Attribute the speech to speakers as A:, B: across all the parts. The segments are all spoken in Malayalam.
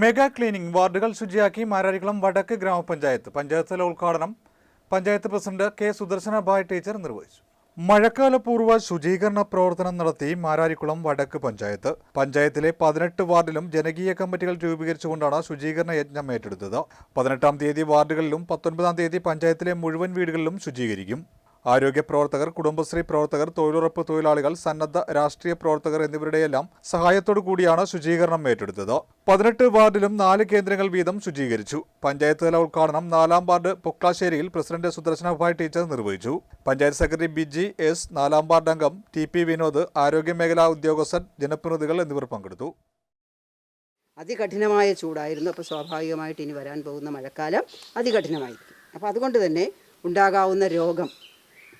A: മെഗാ ക്ലീനിംഗ് വാർഡുകൾ ശുചിയാക്കി മാരാരിക്കുളം വടക്ക് ഗ്രാമപഞ്ചായത്ത്. പഞ്ചായത്തിലെ ഉദ്ഘാടനം panchayat president K Sudarsana Bhai teacher നിർവഹിച്ചു. മഴക്കാല പൂർവ ശുചീകരണ പ്രവർത്തനം നടത്തി മാരാരിക്കുളം വടക്ക് പഞ്ചായത്ത്. പഞ്ചായത്തിലെ പതിനെട്ട് വാർഡിലും ജനകീയ കമ്മിറ്റികൾ രൂപീകരിച്ചുകൊണ്ടാണ് ശുചീകരണ യജ്ഞം ഏറ്റെടുത്തത്. പതിനെട്ടാം തീയതി വാർഡുകളിലും പത്തൊൻപതാം തീയതി പഞ്ചായത്തിലെ മുഴുവൻ വീടുകളിലും ശുചീകരിക്കും. ആരോഗ്യ പ്രവർത്തകർ കുടുംബശ്രീ പ്രവർത്തകർ തൊഴിലുറപ്പ് തൊഴിലാളികൾ സന്നദ്ധ രാഷ്ട്രീയ പ്രവർത്തകർ എന്നിവരുടെയെല്ലാം സഹായത്തോടു കൂടിയാണ് ശുചീകരണം ഏറ്റെടുത്തത്. പതിനെട്ട് വാർഡിലും നാല് കേന്ദ്രങ്ങൾ വീതം ശുചീകരിച്ചു. പഞ്ചായത്ത് തല ഉദ്ഘാടനം നാലാം വാർഡ് പൊക്ലാശ്ശേരിയിൽ പ്രസിഡന്റ് സുദർശന ഭായ് ടീച്ചർ നിർവഹിച്ചു. പഞ്ചായത്ത് സെക്രട്ടറി ബിജി എസ് നാലാം വാർഡ് അംഗം ടി പി വിനോദ് ആരോഗ്യ മേഖലാ ഉദ്യോഗസ്ഥർ ജനപ്രതിനിധികൾ എന്നിവർ പങ്കെടുത്തു.
B: അതികഠിനമായ ചൂടായിരുന്നു. അപ്പോൾ സ്വാഭാവികമായിട്ട് ഇനി വരാൻ പോകുന്ന മഴക്കാലം അതികഠിനമായിരിക്കും. അപ്പോൾ അതുകൊണ്ട് തന്നെ ഉണ്ടാകാവുന്ന രോഗം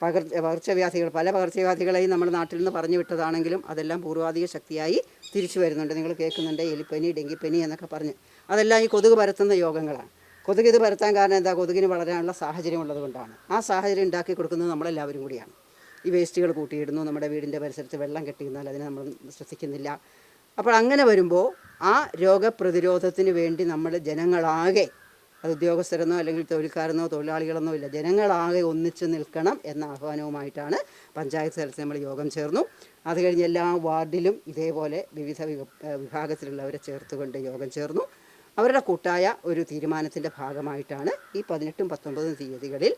B: പകർ പകർച്ചവ്യാധികൾ പല പകർച്ചവ്യാധികളെയും നമ്മുടെ നാട്ടിൽ നിന്ന് പറഞ്ഞു വിട്ടതാണെങ്കിലും അതെല്ലാം പൂർവാധിക ശക്തിയായി തിരിച്ചു വരുന്നുണ്ട്. നിങ്ങൾ കേൾക്കുന്നുണ്ട് എലിപ്പനി ഡെങ്കിപ്പനി എന്നൊക്കെ പറഞ്ഞ്. അതെല്ലാം ഈ കൊതുക് പരത്തുന്ന യോഗങ്ങളാണ്. കൊതുക് ഇത് പരത്താൻ കാരണം എന്താ? കൊതുകിന് വളരാനുള്ള സാഹചര്യം ഉള്ളതുകൊണ്ടാണ് ആ സാഹചര്യം ഉണ്ടാക്കി കൊടുക്കുന്നത് നമ്മളെല്ലാവരും കൂടിയാണ്. ഈ വേസ്റ്റുകൾ കൂട്ടിയിടുന്നു നമ്മുടെ വീടിന്റെ പരിസരത്ത് വെള്ളം കെട്ടിയിരുന്നാൽ അതിനെ നമ്മൾ ശ്രദ്ധിക്കുന്നില്ല. അപ്പോൾ അങ്ങനെ വരുമ്പോൾ ആ രോഗപ്രതിരോധത്തിന് വേണ്ടി നമ്മൾ ജനങ്ങളാകെ അത് ഉദ്യോഗസ്ഥരെന്നോ അല്ലെങ്കിൽ തൊഴിൽക്കാരെന്നോ തൊഴിലാളികളെന്നോ ഇല്ല. ജനങ്ങളാകെ ഒന്നിച്ചു നിൽക്കണം എന്ന ആഹ്വാനവുമായിട്ടാണ് പഞ്ചായത്ത് തലത്തിൽ നമ്മൾ യോഗം ചേർന്നു. അത് കഴിഞ്ഞ് എല്ലാ വാർഡിലും ഇതേപോലെ വിവിധ വിഭാഗത്തിലുള്ളവരെ ചേർത്തുകൊണ്ട് യോഗം ചേർന്നു. അവരുടെ കൂട്ടായ ഒരു തീരുമാനത്തിന്റെ ഭാഗമായിട്ടാണ് ഈ പതിനെട്ടും പത്തൊമ്പതും തീയതികളിൽ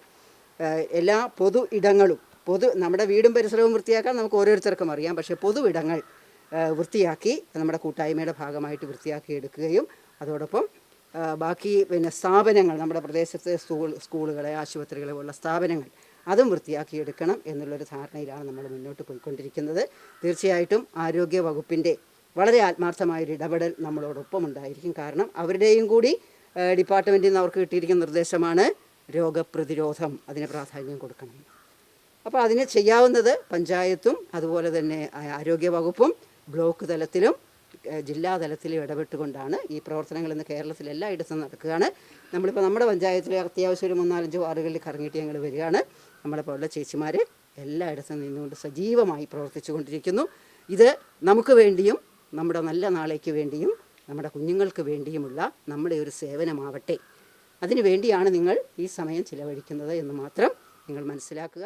B: എല്ലാ പൊതു ഇടങ്ങളും പൊതു നമ്മുടെ വീടും പരിസരവും വൃത്തിയാക്കാൻ നമുക്ക് ഓരോരുത്തർക്കും അറിയാം. പക്ഷേ പൊതു ഇടങ്ങൾ വൃത്തിയാക്കി നമ്മുടെ കൂട്ടായ്മയുടെ ഭാഗമായിട്ട് വൃത്തിയാക്കി എടുക്കുകയും അതോടൊപ്പം ബാക്കി പിന്നെ സ്ഥാപനങ്ങൾ നമ്മുടെ പ്രദേശത്തെ സ്കൂൾ സ്കൂളുകളെ ആശുപത്രികളെ പോലുള്ള സ്ഥാപനങ്ങൾ അതും വൃത്തിയാക്കിയെടുക്കണം എന്നുള്ളൊരു ധാരണയിലാണ് നമ്മൾ മുന്നോട്ട് പോയിക്കൊണ്ടിരിക്കുന്നത്. തീർച്ചയായിട്ടും ആരോഗ്യ വകുപ്പിന്റെ വളരെ ആത്മാർത്ഥമായൊരു ഇടപെടൽ നമ്മളോടൊപ്പം ഉണ്ടായിരിക്കും കാരണം അവരുടെയും കൂടി ഡിപ്പാർട്ട്മെന്റിൽ നിന്ന് അവർക്ക് കിട്ടിയിരിക്കുന്ന നിർദ്ദേശമാണ് രോഗപ്രതിരോധം അതിന് പ്രാധാന്യം കൊടുക്കണം. അപ്പോൾ അതിന് ചെയ്യാവുന്നത് പഞ്ചായത്തും അതുപോലെ തന്നെ ആരോഗ്യ വകുപ്പും ബ്ലോക്ക് തലത്തിലും ഏഹ് ജില്ലാ തലത്തിലും ഇടപെട്ടുകൊണ്ടാണ് ഈ പ്രവർത്തനങ്ങൾ ഇന്ന് കേരളത്തിൽ എല്ലായിടത്തും നടക്കുകയാണ്. നമ്മളിപ്പോൾ നമ്മുടെ പഞ്ചായത്തിൽ അത്യാവശ്യം ഒരു മൂന്നാലഞ്ച് വാർഡുകളിൽ കറങ്ങിയിട്ട് ഞങ്ങൾ വരികയാണ്. നമ്മളെപ്പോലുള്ള ചേച്ചിമാർ എല്ലായിടത്തും നിന്നുകൊണ്ട് സജീവമായി പ്രവർത്തിച്ചു കൊണ്ടിരിക്കുന്നു ഇത് നമുക്ക് വേണ്ടിയും നമ്മുടെ നല്ല നാളേക്ക് വേണ്ടിയും നമ്മുടെ കുഞ്ഞുങ്ങൾക്ക് വേണ്ടിയുമുള്ള നമ്മുടെ ഒരു സേവനമാവട്ടെ. അതിനു വേണ്ടിയാണ് നിങ്ങൾ ഈ സമയം ചിലവഴിക്കുന്നത് എന്ന് മാത്രം നിങ്ങൾ മനസ്സിലാക്കുക.